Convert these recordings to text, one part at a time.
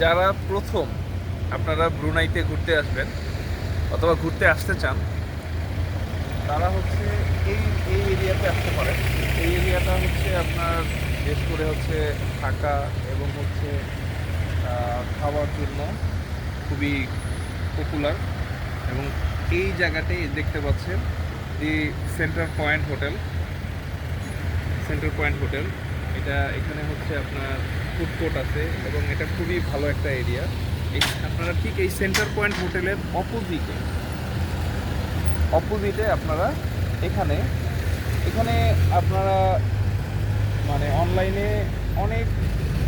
যারা প্রথম আপনারা ব্রুনাইতে ঘুরতে আসবেন অথবা ঘুরতে আসতে চান, তারা হচ্ছে এই এই এরিয়াতে আসতে পারেন এই এরিয়াটা হচ্ছে আপনার বেশ করে হচ্ছে থাকা এবং হচ্ছে খাওয়ার জন্য খুবই পপুলার এবং এই জায়গাটাই দেখতে পাচ্ছেন the Centre Point hotel Centre Point hotel এটা এখানে হচ্ছে আপনার ফুড কোর্ট আছে এবং এটা খুবই ভালো একটা এরিয়া আপনারা ঠিক এই সেন্টার পয়েন্ট হোটেলের অপোজিটে অপোজিটে আপনারা এখানে এখানে আপনারা মানে অনলাইনে অনেক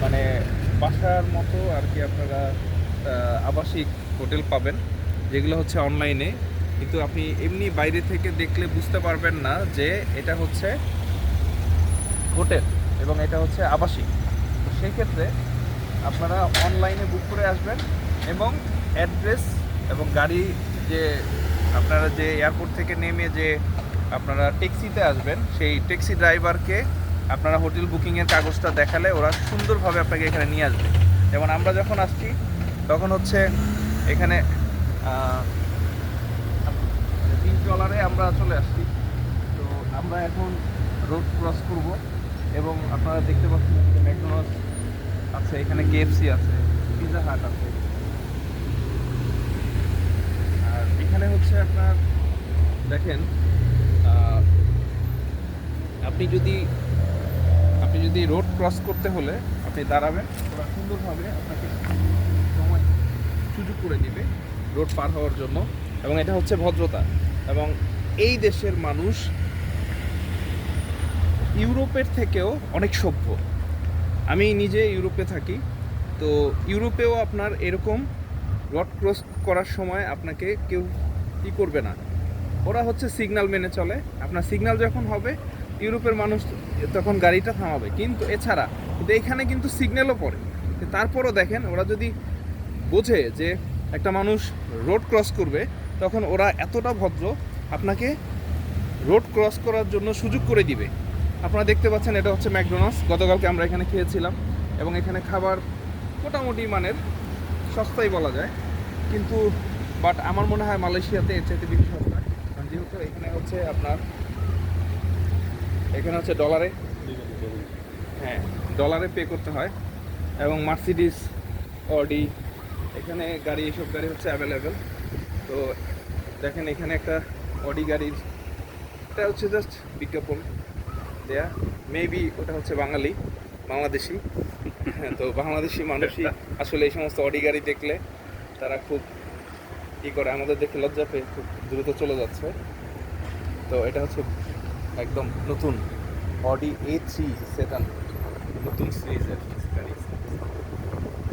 মানে বাসার মতো আর কি আপনারা আবাসিক হোটেল পাবেন, যেগুলো হচ্ছে অনলাইনে কিন্তু আপনি এমনি বাইরে থেকে দেখলে বুঝতে পারবেন না যে এটা হচ্ছে হোটেল এবং এটা হচ্ছে আবাসিক। তো সেই ক্ষেত্রে আপনারা অনলাইনে বুক করে আসবেন এবং অ্যাড্রেস এবং গাড়ি যে আপনারা যে এয়ারপোর্ট থেকে নেমে যে আপনারা ট্যাক্সিতে আসবেন, সেই ট্যাক্সি ড্রাইভারকে আপনারা হোটেল বুকিংয়ের কাগজটা দেখালে ওরা সুন্দরভাবে আপনাকে এখানে নিয়ে আসবে। যেমন আমরা যখন আসছি, তখন হচ্ছে এখানে তিন ডলারে আমরা চলে আসছি। তো আমরা এখন রোড ক্রস করব। এবং আপনারা দেখতে পাচ্ছেন ম্যাকডোনাল্ডস আছে, এখানে কেএফসি আছে পিজা হাট আছে। আর এখানে হচ্ছে আপনার, দেখেন আপনি যদি আপনি যদি রোড ক্রস করতে হলে আপনি দাঁড়াবেন, ওরা সুন্দরভাবে আপনাকে সময়, সুযোগ করে দিবে রোড পার হওয়ার জন্য। এবং এটা হচ্ছে ভদ্রতা। এবং এই দেশের মানুষ ইউরোপের থেকেও অনেক সভ্য। আমি নিজে ইউরোপে থাকি, তো ইউরোপেও আপনার এরকম রড ক্রস করার সময় আপনাকে কেউ ই করবে না। ওরা হচ্ছে সিগনাল মেনে চলে। আপনার সিগন্যাল যখন হবে, ইউরোপের মানুষ তখন গাড়িটা থামাবে। কিন্তু এছাড়া, কিন্তু এখানে কিন্তু সিগন্যালও পড়ে। তারপরও দেখেন, ওরা যদি বোঝে যে একটা মানুষ রোড ক্রস করবে, তখন ওরা এতটা ভদ্র, আপনাকে রোড ক্রস করার জন্য সুযোগ করে দিবে। আপনারা দেখতে পাচ্ছেন এটা হচ্ছে ম্যাকডোনাল্ডস। গতকালকে আমরা এখানে খেয়েছিলাম এবং এখানে খাবার মোটামুটি মানের, সস্তাই বলা যায়। কিন্তু বাট আমার মনে হয় মালয়েশিয়াতে এর চাইতে বেশি সস্তা। কারণ যেহেতু এখানে হচ্ছে আপনার, এখানে হচ্ছে ডলারে হ্যাঁ ডলারে পে করতে হয়। এবং মার্সিডিস অডি এখানে গাড়ি, এসব গাড়ি হচ্ছে অ্যাভেলেবেল তো দেখেন এখানে একটা অডি গাড়ির, এটা হচ্ছে জাস্ট বিজ্ঞাপন। দেয়া। মেবি ওটা হচ্ছে বাঙালি, বাংলাদেশি। তো বাংলাদেশি মানুষই আসলে এই সমস্ত অডি গাড়ি দেখলে তারা খুব ই করে, আমাদের দেখে লজ্জা পেয়ে খুব দ্রুত চলে যাচ্ছে। তো এটা হচ্ছে একদম নতুন অডি এ থ্রি সেটান নতুন সিরিজের গাড়ি।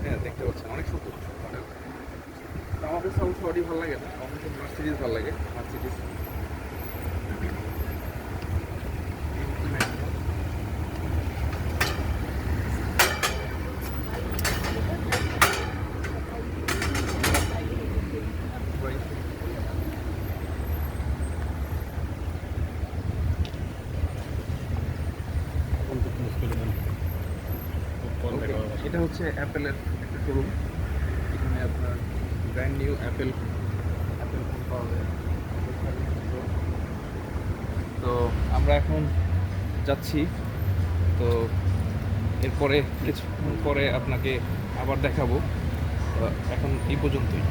হ্যাঁ দেখতে পাচ্ছেন, অনেক সুন্দর। কাছে অবশ্য অডি ভালো লাগে না কাছে মার্সিডিজ ভালো লাগে মার্সিডিজ এটা হচ্ছে অ্যাপেলের একটা শোরুম এখানে আপনার brand new Apple Apple phone পাওয়া যায়। তো আমরা এখন যাচ্ছি। তো এরপরে কিছুক্ষণ পরে আপনাকে আবার দেখাবো। এখন এই পর্যন্তই।